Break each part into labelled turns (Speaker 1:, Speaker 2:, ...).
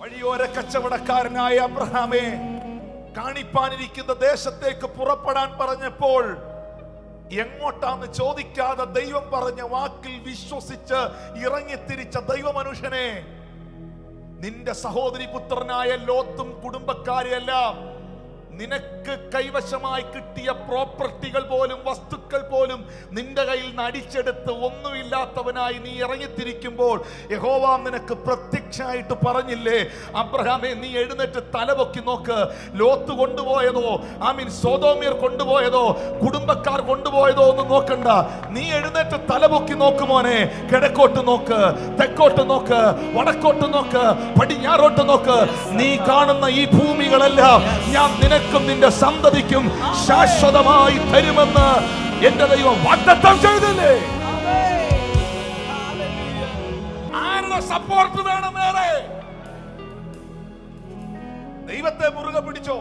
Speaker 1: വഴിയോര കച്ചവടക്കാരനായ അബ്രഹാമെ കാണിപ്പാനിരിക്കുന്ന ദേശത്തേക്ക് പുറപ്പെടാൻ പറഞ്ഞപ്പോൾ എങ്ങോട്ടാന്ന് ചോദിക്കാതെ ദൈവം പറഞ്ഞ വാക്കിൽ വിശ്വസിച്ച് ഇറങ്ങിത്തിരിച്ച ദൈവമനുഷ്യനെ നിന്റെ സഹോദരി പുത്രനായ ലോത്തും കുടുംബക്കാരെയെല്ലാം നിനക്ക് കൈവശമായി കിട്ടിയ പ്രോപ്പർട്ടികൾ പോലും വസ്തുക്കൾ നിന്ന് അടിച്ചെടുത്ത് ഒന്നുമില്ലാത്തവനായി നീ ഇറങ്ങിത്തിരിക്കുമ്പോൾ യഹോവ നിനക്ക് പ്രത്യക്ഷമായിട്ട് പറഞ്ഞില്ലേ അബ്രഹാമെ നീ എഴുന്നേറ്റ് തലപൊക്കി നോക്ക്. ലോത്ത് കൊണ്ടുപോയതോ ഐ മീൻ സോതോമിയർ കൊണ്ടുപോയതോ കുടുംബക്കാർ കൊണ്ടുപോയതോ ഒന്നും നോക്കണ്ട. നീ എഴുന്നേറ്റ് തലപൊക്കി നോക്ക് മോനെ. കിഴക്കോട്ട് നോക്ക് തെക്കോട്ട് നോക്ക് വടക്കോട്ട് നോക്ക് പടിഞ്ഞാറോട്ട് നോക്ക്. നീ കാണുന്ന ഈ ഭൂമികളെല്ലാം ഞാൻ നിനക്കും നിന്റെ സന്തതിക്കും ശാശ്വതമായി തരുമെന്ന് എന്റെ ദൈവം വാഗ്ദത്തം ചെയ്തില്ലേ ആരുടെ സപ്പോർട്ട് വേണം വേറെ ദൈവത്തെ മുറുകെ പിടിച്ചോ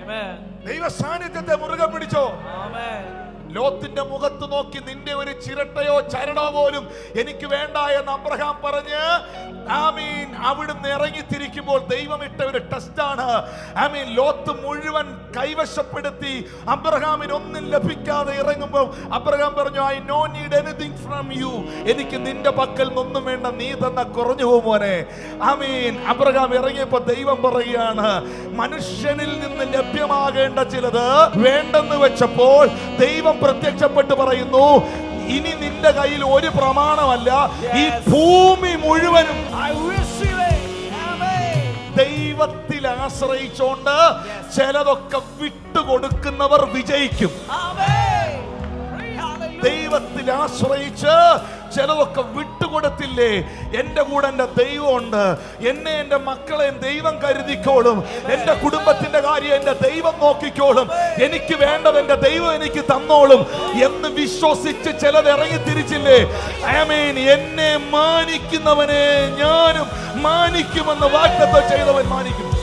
Speaker 2: Amen.
Speaker 1: ദൈവ സാന്നിധ്യത്തെ മുറുകെ പിടിച്ചോ
Speaker 2: Amen.
Speaker 1: ലോത്തിന്റെ മുഖത്ത് നോക്കി നിന്റെ ഒരു ചിരട്ടയോ ചരണോ പോലും എനിക്ക് വേണ്ട എന്ന് അബ്രഹാം പറഞ്ഞ് ആമീൻ. അവിടുന്ന് ഇറങ്ങിത്തിരിക്കുമ്പോൾ ദൈവം ഇട്ട ഒരു ടെസ്റ്റാണ് ആമീൻ. ലോത്ത് മുഴുവൻ കൈവശപ്പെടുത്തി അബ്രഹാമിന് ഒന്നും ലഭിക്കാതെ ഇറങ്ങുമ്പോൾ അബ്രഹാം പറഞ്ഞു I no need anything from you. എനിക്ക് നിന്റെ പക്കൽ നിന്നും വേണ്ട നീ തന്ന കുറഞ്ഞു പോകുമോനെ ആമീൻ. അബ്രഹാം ഇറങ്ങിയപ്പോ ദൈവം പറയുകയാണ് മനുഷ്യനിൽ നിന്ന് ലഭ്യമാകേണ്ട ചിലത് വേണ്ടെന്ന് വെച്ചപ്പോൾ ദൈവം പ്രത്യക്ഷപ്പെട്ട് പറയുന്നു ഇനി നിന്റെ കയ്യിൽ ഒരു പ്രമാണമല്ല ഈ ഭൂമി മുഴുവനും. ദൈവത്തിൽ ആശ്രയിച്ചോണ്ട് ചിലതൊക്കെ വിട്ടുകൊടുക്കുന്നവർ വിജയിക്കും. ദൈവത്തിൽ ആശ്രയിച്ച് ചിലതൊക്കെ വിട്ടുകൊടുത്തില്ലേ എന്റെ കൂടെ എന്റെ ദൈവമുണ്ട്. എന്നെ എന്റെ മക്കളെ ദൈവം കരുതിക്കോളും. എന്റെ കുടുംബത്തിന്റെ കാര്യം എന്റെ ദൈവം നോക്കിക്കോളും. എനിക്ക് വേണ്ടത് എന്റെ ദൈവം എനിക്ക് തന്നോളും എന്ന് വിശ്വസിച്ച് ചിലത് ഇറങ്ങി തിരിച്ചില്ലേ? ആമേൻ. എന്നെ മാനിക്കുന്നവനെ ഞാനും മാനിക്കുമെന്ന് വാഗ്ദത്തം ചെയ്തവൻ മാനിക്കും